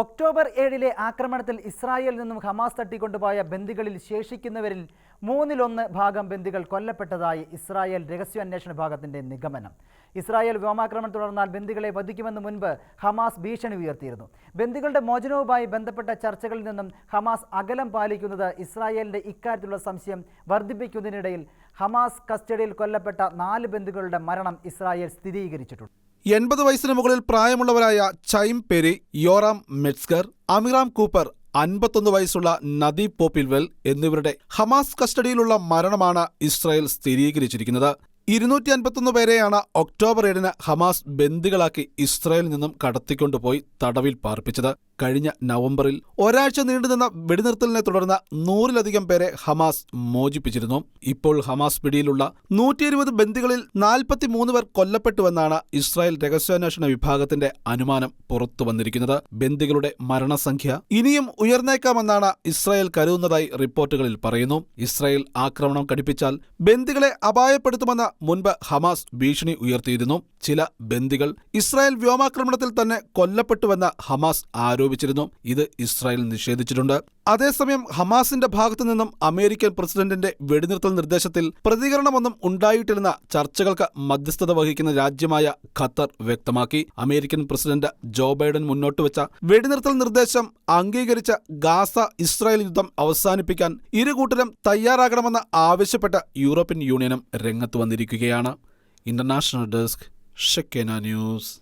October ഏഴിലെ ആക്രമണത്തിൽ ഇസ്രായേലിൽ നിന്നും ഹമാസ് തട്ടിക്കൊണ്ടുപോയ ബന്ദികളിൽ ശേഷിക്കുന്നവരിൽ മൂന്നിലൊന്ന് ഭാഗം ബന്ദികൾ കൊല്ലപ്പെട്ടതായി ഇസ്രായേൽ രഹസ്യാന്വേഷണ വിഭാഗത്തിന്റെ നിഗമനം. ഇസ്രായേൽ വ്യോമാക്രമണം തുടർന്നാൽ ബന്ദികളെ വധിക്കുമെന്ന് മുൻപ് ഹമാസ് ഭീഷണി ഉയർത്തിയിരുന്നു. ബന്ദികളുടെ മോചനവുമായി ബന്ധപ്പെട്ട ചർച്ചകളിൽ നിന്നും ഹമാസ് അകലം പാലിക്കുന്നത് ഇസ്രായേലിന്റെ ഇക്കാര്യത്തിലുള്ള സംശയം വർദ്ധിപ്പിക്കുന്നതിനിടയിൽ ഹമാസ് കസ്റ്റഡിയിൽ കൊല്ലപ്പെട്ട നാല് ബന്ദികളുടെ മരണം ഇസ്രായേൽ സ്ഥിരീകരിച്ചിട്ടുണ്ട്. എൺപത് വയസ്സിന് മുകളിൽ പ്രായമുള്ളവരായ Chaim Peri Yoram Metzger Amiram Cooper അൻപത്തൊന്ന് വയസ്സുള്ള നദി പോപ്പിൽവെൽ എന്നിവരുടെ ഹമാസ് കസ്റ്റഡിയിലുള്ള മരണമാണ് ഇസ്രായേൽ സ്ഥിരീകരിച്ചിരിക്കുന്നത്. ഇരുന്നൂറ്റി അൻപത്തൊന്ന് പേരെയാണ് ഒക്ടോബർ ഏഴിന് ഹമാസ് ബന്ദികളാക്കി ഇസ്രായേലിൽ നിന്നും കടത്തിക്കൊണ്ടുപോയി തടവിൽ പാർപ്പിച്ചത്. കഴിഞ്ഞ നവംബറിൽ ഒരാഴ്ച നീണ്ടുനിന്ന വെടിനിർത്തലിനെ തുടർന്ന് നൂറിലധികം പേരെ ഹമാസ് മോചിപ്പിച്ചിരുന്നു. ഇപ്പോൾ ഹമാസ് പിടിയിലുള്ള നൂറ്റി ഇരുപത് ബന്ദികളിൽ നാൽപ്പത്തിമൂന്ന് പേർ കൊല്ലപ്പെട്ടുവെന്നാണ് ഇസ്രായേൽ രഹസ്യാന്വേഷണ വിഭാഗത്തിന്റെ അനുമാനം പുറത്തു വന്നിരിക്കുന്നത് ബന്ദികളുടെ മരണസംഖ്യ ഇനിയും ഉയർന്നേക്കാമെന്നാണ് ഇസ്രായേൽ കരുതുന്നതായി റിപ്പോർട്ടുകളിൽ പറയുന്നു. ഇസ്രായേൽ ആക്രമണം കടുപ്പിച്ചാൽ ബന്ദികളെ അപായപ്പെടുത്തുമെന്ന് മുൻപ് ഹമാസ് ഭീഷണി ഉയർത്തിയിരുന്നു. ചില ബന്ദികൾ ഇസ്രായേൽ വ്യോമാക്രമണത്തിൽ തന്നെ കൊല്ലപ്പെട്ടുവെന്ന് ഹമാസ് ആരോപിച്ചിരുന്നു ഇത് ഇസ്രായേൽ നിഷേധിച്ചിട്ടുണ്ട്. അതേസമയം ഹമാസിന്റെ ഭാഗത്തു നിന്നും അമേരിക്കൻ പ്രസിഡന്റിന്റെ വെടിനിർത്തൽ നിർദ്ദേശത്തിൽ പ്രതികരണമൊന്നും ഉണ്ടായിട്ടില്ലെന്ന ചർച്ചകൾക്ക് മധ്യസ്ഥത വഹിക്കുന്ന രാജ്യമായ ഖത്തർ വ്യക്തമാക്കി. അമേരിക്കൻ പ്രസിഡന്റ് ജോ ബൈഡൻ മുന്നോട്ട് വെച്ച വെടിനിർത്തൽ നിർദ്ദേശം അംഗീകരിച്ച ഗാസ ഇസ്രായേൽ യുദ്ധം അവസാനിപ്പിക്കാൻ ഇരു കൂട്ടരും തയ്യാറാകണമെന്ന് ആവശ്യപ്പെട്ട യൂറോപ്യൻ യൂണിയനും രംഗത്ത് വന്നിരിക്കുകയാണ്. International desk Shekinah news.